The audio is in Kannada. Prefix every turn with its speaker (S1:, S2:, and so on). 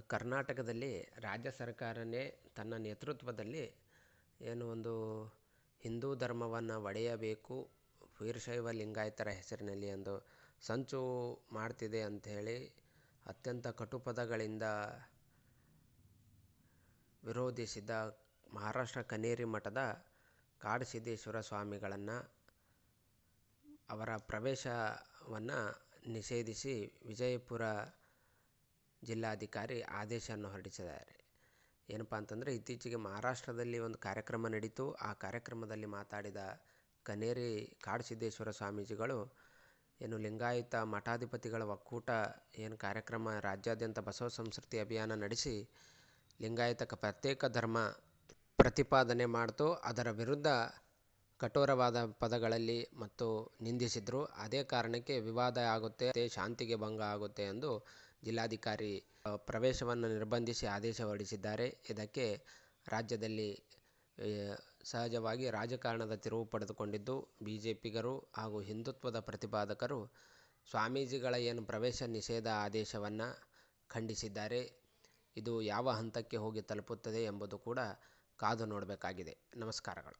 S1: ಕರ್ನಾಟಕದಲ್ಲಿ ರಾಜ್ಯ ಸರ್ಕಾರನೇ ತನ್ನ ನೇತೃತ್ವದಲ್ಲಿ ಏನು ಒಂದು ಹಿಂದೂ ಧರ್ಮವನ್ನು ಒಡೆಯಬೇಕು, ವೀರಶೈವ ಲಿಂಗಾಯತರ ಹೆಸರಿನಲ್ಲಿ ಒಂದು ಸಂಚು ಮಾಡ್ತಿದೆ ಅಂಥೇಳಿ ಅತ್ಯಂತ ಕಟುಪದಗಳಿಂದ ವಿರೋಧಿಸಿದ ಮಹಾರಾಷ್ಟ್ರ ಕನೇರಿ ಮಠದ ಕಾಡಸಿದ್ದೇಶ್ವರ ಸ್ವಾಮಿಗಳನ್ನು ಅವರ ಪ್ರವೇಶವನ್ನು ನಿಷೇಧಿಸಿ ವಿಜಯಪುರ ಜಿಲ್ಲಾಧಿಕಾರಿ ಆದೇಶವನ್ನು ಹೊರಡಿಸಿದ್ದಾರೆ. ಏನಪ್ಪ ಅಂತಂದರೆ, ಇತ್ತೀಚೆಗೆ ಮಹಾರಾಷ್ಟ್ರದಲ್ಲಿ ಒಂದು ಕಾರ್ಯಕ್ರಮ ನಡೀತು. ಆ ಕಾರ್ಯಕ್ರಮದಲ್ಲಿ ಮಾತಾಡಿದ ಕನೇರಿ ಕಾಡಸಿದ್ದೇಶ್ವರ ಸ್ವಾಮೀಜಿಗಳು, ಏನು ಲಿಂಗಾಯತ ಮಠಾಧಿಪತಿಗಳ ಒಕ್ಕೂಟ, ಏನು ಕಾರ್ಯಕ್ರಮ ರಾಜ್ಯಾದ್ಯಂತ ಬಸವ ಸಂಸ್ಕೃತಿ ಅಭಿಯಾನ ನಡೆಸಿ ಲಿಂಗಾಯತಕ್ಕೆ ಪ್ರತ್ಯೇಕ ಧರ್ಮ ಪ್ರತಿಪಾದನೆ ಮಾಡ್ತು. ಅದರ ವಿರುದ್ಧ ಕಠೋರವಾದ ಪದಗಳಲ್ಲಿ ಮತ್ತು ನಿಂದಿಸಿದರು. ಅದೇ ಕಾರಣಕ್ಕೆ ವಿವಾದ ಆಗುತ್ತೆ, ಶಾಂತಿಗೆ ಭಂಗ ಆಗುತ್ತೆ ಎಂದು ಜಿಲ್ಲಾಧಿಕಾರಿ ಪ್ರವೇಶವನ್ನು ನಿರ್ಬಂಧಿಸಿ ಆದೇಶ ಹೊರಡಿಸಿದ್ದಾರೆ. ಇದಕ್ಕೆ ರಾಜ್ಯದಲ್ಲಿ ಸಹಜವಾಗಿ ರಾಜಕಾರಣದ ತಿರುವು ಪಡೆದುಕೊಂಡಿದ್ದು ಬಿ ಜೆ ಪಿಗರು ಹಾಗೂ ಹಿಂದುತ್ವದ ಪ್ರತಿಪಾದಕರು ಸ್ವಾಮೀಜಿಗಳ ಏನು ಪ್ರವೇಶ ನಿಷೇಧ ಆದೇಶವನ್ನು ಖಂಡಿಸಿದ್ದಾರೆ, ಇದು ಯಾವ ಹಂತಕ್ಕೆ ಹೋಗಿ ತಲುಪುತ್ತದೆ ಎಂಬುದು ಕೂಡ ಕಾದು ನೋಡಬೇಕಾಗಿದೆ. ನಮಸ್ಕಾರಗಳು.